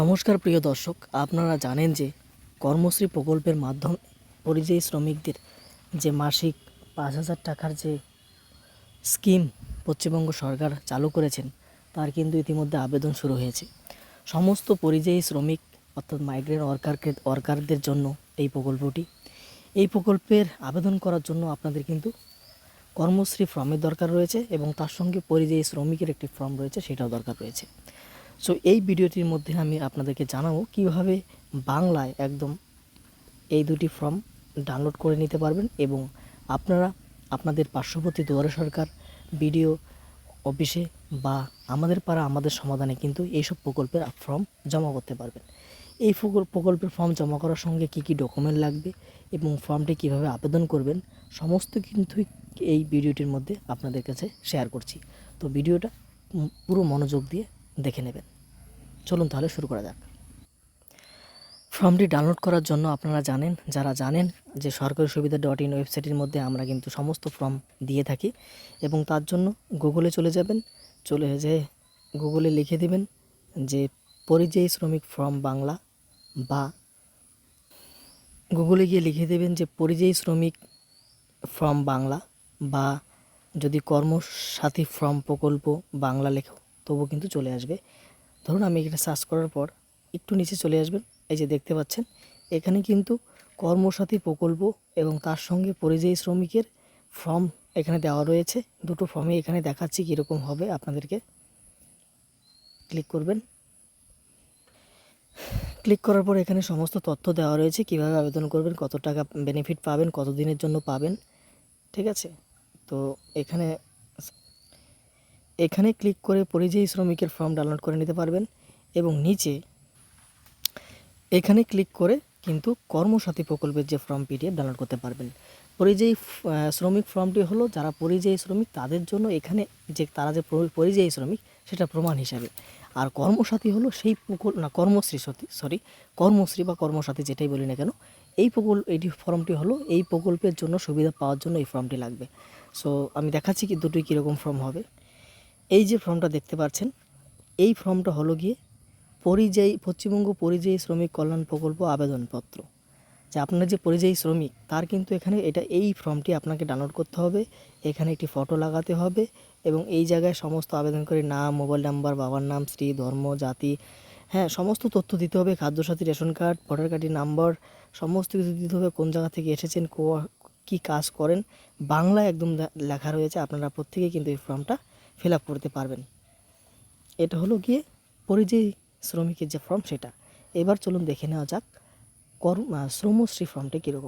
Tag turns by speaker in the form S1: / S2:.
S1: নমস্কার প্রিয় দর্শক, আপনারা জানেন যে কর্মশ্রী প্রকল্পের মাধ্যমে পরিযায়ী শ্রমিকদের যে মাসিক পাঁচ হাজার টাকার যে স্কিম পশ্চিমবঙ্গ সরকার চালু করেছেন, তার কিন্তু ইতিমধ্যে আবেদন শুরু হয়েছে। সমস্ত পরিযায়ী শ্রমিক, অর্থাৎ মাইগ্রেন্ট ওয়ার্কারকে ওয়ার্কারদের জন্য এই প্রকল্পটি। এই প্রকল্পের আবেদন করার জন্য আপনাদের কিন্তু কর্মশ্রী ফর্মের দরকার রয়েছে এবং তার সঙ্গে পরিযায়ী শ্রমিকের একটি ফর্ম রয়েছে, সেটাও দরকার রয়েছে। সো এই ভিডিওটির মধ্যে আমি আপনাদেরকে জানাব কীভাবে বাংলায় একদম এই দুটি ফর্ম ডাউনলোড করে নিতে পারবেন এবং আপনারা আপনাদের পার্শ্ববর্তী দুয়ারে সরকার, বিডিও অফিসে বা আমাদের পাড়া আমাদের সমাধানে কিন্তু এইসব প্রকল্পের ফর্ম জমা করতে পারবেন। এই প্রকল্পের ফর্ম জমা করার সঙ্গে কী কী ডকুমেন্ট লাগবে এবং ফর্মটি কীভাবে আবেদন করবেন, সমস্ত কিন্তু এই ভিডিওটির মধ্যে আপনাদের কাছে শেয়ার করছি। তো ভিডিওটা পুরো মনোযোগ দিয়ে দেখে নেবেন। চলুন তাহলে শুরু করা যাক। ফর্মটি ডাউনলোড করার জন্য আপনারা জানেন, যারা জানেন যে সরকারি সুবিধা ডট ইন ওয়েবসাইটের মধ্যে আমরা কিন্তু সমস্ত ফর্ম দিয়ে থাকি এবং তার জন্য গুগলে চলে যাবেন, চলে যে গুগলে লিখে দিবেন যে পরিযায়ী শ্রমিক ফর্ম বাংলা বা গুগলে গিয়ে লিখে দেবেন যে পরিযায়ী শ্রমিক ফর্ম বাংলা বা যদি কর্মসাথী ফর্ম প্রকল্প বাংলা লেখো। তবু কিন্তু চলে আসবে। ধরুন আমি এখানে সার্চ করার পর একটু নিচে চলে আসবেন, এই যে দেখতে পাচ্ছেন, এখানে কিন্তু কর্মসাথী প্রকল্প এবং তার সঙ্গে পরিযায়ী শ্রমিকের ফর্ম এখানে দেওয়া রয়েছে। দুটো ফর্মে এখানে দেখাচ্ছি কীরকম হবে, আপনাদেরকে ক্লিক করবেন। ক্লিক করার পর এখানে সমস্ত তথ্য দেওয়া রয়েছে, কীভাবে আবেদন করবেন, কত টাকা বেনিফিট পাবেন কত দিনের জন্য পাবেন, ঠিক আছে? তো এখানে এখানে ক্লিক করে পরিযায়ী শ্রমিকের ফর্ম ডাউনলোড করে নিতে পারবেন এবং নিচে এখানে ক্লিক করে কিন্তু কর্মসাথী প্রকল্পের যে ফর্ম পিডিএফ ডাউনলোড করতে পারবেন। পরিযায়ী শ্রমিক ফর্মটি হলো যারা পরিযায়ী শ্রমিক তাদের জন্য এখানে যে তারা যে পরিযায়ী শ্রমিক সেটা প্রমাণ হিসাবে। আর কর্মসাথী হলো সেই প্রকল্প না, কর্মশ্রী সরি কর্মশ্রী বা কর্মসাথী যেটাই বলি না কেন, এই প্রকল্প এইটি ফর্মটি হলো এই প্রকল্পের জন্য সুবিধা পাওয়ার জন্য এই ফর্মটি লাগবে। সো আমি দেখাচ্ছি কি দুটোই কীরকম ফর্ম হবে। এই যে ফর্মটা দেখতে পাচ্ছেন, এই ফর্মটা হলো গিয়ে পরিযায়ী, পশ্চিমবঙ্গ পরিযায়ী শ্রমিক কল্যাণ প্রকল্প আবেদনপত্র। যে আপনার যে পরিযায়ী শ্রমিক, তার কিন্তু এখানে এটা, এই ফর্মটি আপনাকে ডাউনলোড করতে হবে, এখানে একটি ফটো লাগাতে হবে এবং এই জায়গায় সমস্ত আবেদনকারীর নাম মোবাইল নাম্বার বাবার নাম, স্ত্রী, ধর্ম, জাতি হ্যাঁ সমস্ত তথ্য দিতে হবে, খাদ্যসাথী, রেশন কার্ড, ভোটার কার্ডের নাম্বার, সমস্ত কিছু দিতে হবে, কোন জায়গা থেকে এসেছেন কো- কী কাজ করেন, বাংলায় একদম লেখা রয়েছে, আপনারা প্রত্যেকেই কিন্তু এই ফর্মটা ফিল আপ করতে পারবেন। এটা হলো গিয়ে পরিযায়ী শ্রমিকের যে ফর্ম সেটা। এবার চলুন দেখে নেওয়া যাক কর্ম শ্রমশ্রী ফর্মটা কীরকম।